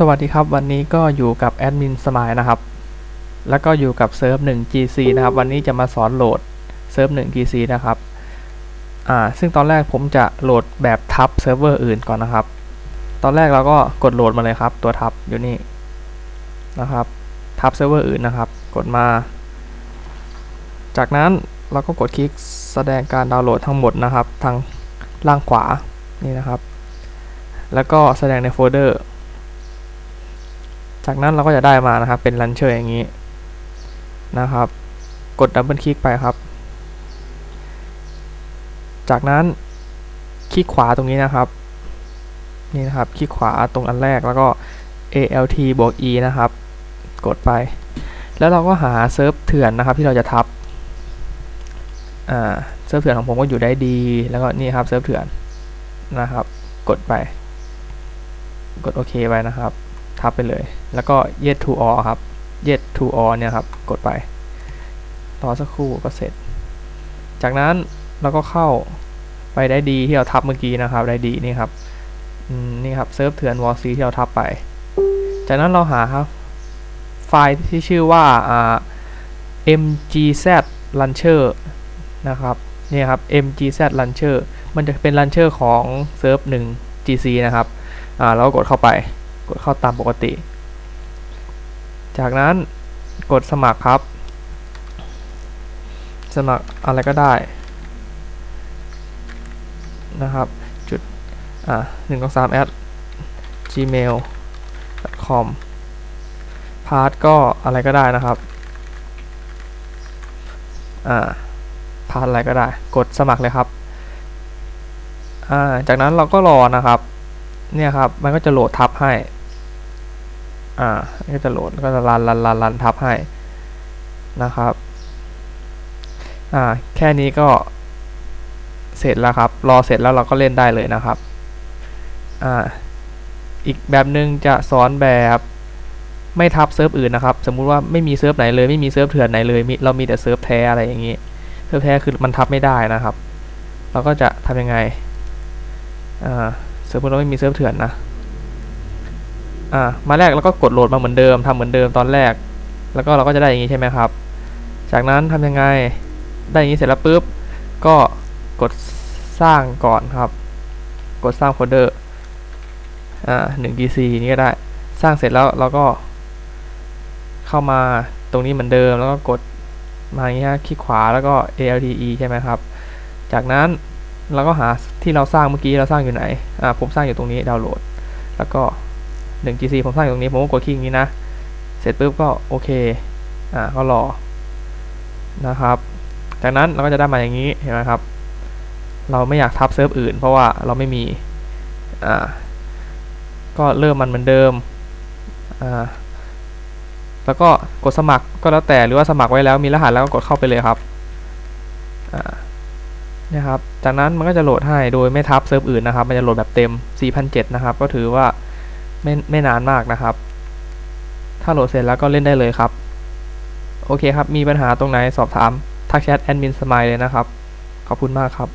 สวัสดีครับ วันนี้ก็อยู่กับแอดมินสมายนะครับ แล้วก็อยู่กับเซิร์ฟ1 GC นะครับ วันนี้จะมาสอนโหลดเซิร์ฟ1 GC นะครับ อ่า ซึ่งตอนแรกผมจะโหลดแบบทับเซิร์ฟเวอร์อื่นก่อนนะครับ ตอนแรกเราก็กดโหลดมาเลยครับ ตัวทับอยู่นี่นะครับ ทับเซิร์ฟเวอร์อื่นนะครับ กดมา จากนั้นเราก็กดคลิกแสดงการดาวน์โหลดทั้งหมดนะครับ ทางล่างขวานี่นะครับ แล้วก็แสดงในโฟลเดอร์ จากนั้นเราก็จะได้มานะครับเป็นลันเชอร์อย่างนี้นะครับ กดดับเบิลคลิกไปครับ จากนั้นคลิกขวาตรงนี้นะครับนี่นะครับคลิกขวาตรงอันแรกแล้วก็ alt บวก e นะครับ กดไป แล้วเราก็หาเซิร์ฟเถื่อนนะครับที่เราจะทับเซิร์ฟเถื่อนของผมก็อยู่ได้ดี แล้วก็นี่ครับเซิร์ฟเถื่อนนะครับ กดไป กดโอเคไปนะครับ ทับไปเลย แล้วก็ yes to all ครับ yes to all เนี่ยครับ กดไป รอสักครู่ก็เสร็จ จากนั้นเราก็เข้าไปได้ดีที่เราทับเมื่อกี้นะครับ ได้ดีนี่ครับอืมนี่ครับเซิร์ฟเถื่อนวอลซีที่เราทับไป จากนั้นเราหาครับ ไฟล์ที่ชื่อว่า mgz launcher นะครับนี่ครับ mgz launcher มันจะเป็น launcher ของเซิร์ฟ1 gc นะครับ อ่าเรากดเข้าไป กดเข้าตามปกติ จากนั้นกดสมัครครับ สมัครอะไรก็ได้นะครับจุดอ่าหนึ่งสองสาม at gmail com พาร์ทก็อะไรก็ได้นะครับอ่าพาร์ทอะไรก็ได้ กดสมัครเลยครับอ่าจากนั้นเราก็รอนะครับ เนี่ยครับ มันก็จะโหลดทับให้ อ่าก็จะโหลดก็จะรันรันรันรันทับให้นะครับ อ่า แค่นี้ก็เสร็จแล้วครับ รอเสร็จแล้วเราก็เล่นได้เลยนะครับ อ่า อีกแบบหนึ่งจะสอนแบบไม่ทับเซิร์ฟอื่นนะครับ สมมุติว่าไม่มีเซิร์ฟไหนเลยไม่มีเซิร์ฟเถื่อนไหนเลยมีเรามีแต่เซิร์ฟแท้อะไรอย่างนี้ เซิร์ฟแท้คือมันทับไม่ได้นะครับ เราก็จะทำยังไง อ่า สมมติเราไม่มีเซิร์ฟเถื่อนนะ อ่ามาแรกแล้วก็กดโหลดมาเหมือนเดิมทำเหมือนเดิมตอนแรก แล้วก็เราก็จะได้อย่างนี้ใช่ไหมครับ จากนั้นทำยังไงได้อย่างนี้เสร็จแล้วปุ๊บก็กดสร้างก่อนครับ กดสร้างโฟลเดอร์อ่าหนึ่ง dc นี้ก็ได้สร้างเสร็จแล้วเราก็ เข้ามาตรงนี้เหมือนเดิมแล้วก็กดมาอย่างนี้ฮะคลิกขวาแล้วก็ ALTE ใช่ไหมครับ จากนั้นเราก็หาที่เราสร้างเมื่อกี้เราสร้างอยู่ไหนอ่าผมสร้างอยู่ตรงนี้ดาวน์โหลด แล้วก็ 1 GC ผมสร้างอยู่ตรงนี้ผมก็กดคลิกอย่างนี้นะ เสร็จปุ๊บก็โอเค อ่าก็รอ นะครับ จากนั้นเราก็จะได้มาอย่างนี้ เห็นไหมครับ เราไม่อยากทับเซิร์ฟอื่น เพราะว่าเราไม่มี อ่า ก็เริ่มมันเหมือนเดิม อ่า แล้วก็กดสมัครก็แล้วแต่หรือว่าสมัครไว้แล้วมีรหัสแล้วก็กดเข้าไปเลยครับ อ่านะครับ จากนั้นมันก็จะโหลดให้โดยไม่ทับเซิร์ฟอื่นนะครับ มันจะโหลดแบบเต็ม 4,007นะครับ ก็ถือว่า ไม่ไม่นานมากนะครับ ถ้าโหลดเสร็จแล้วก็เล่นได้เลยครับ โอเคครับ มีปัญหาตรงไหนสอบถาม ทักแชทแอดมินสมายเลยนะครับ ขอบคุณมากครับ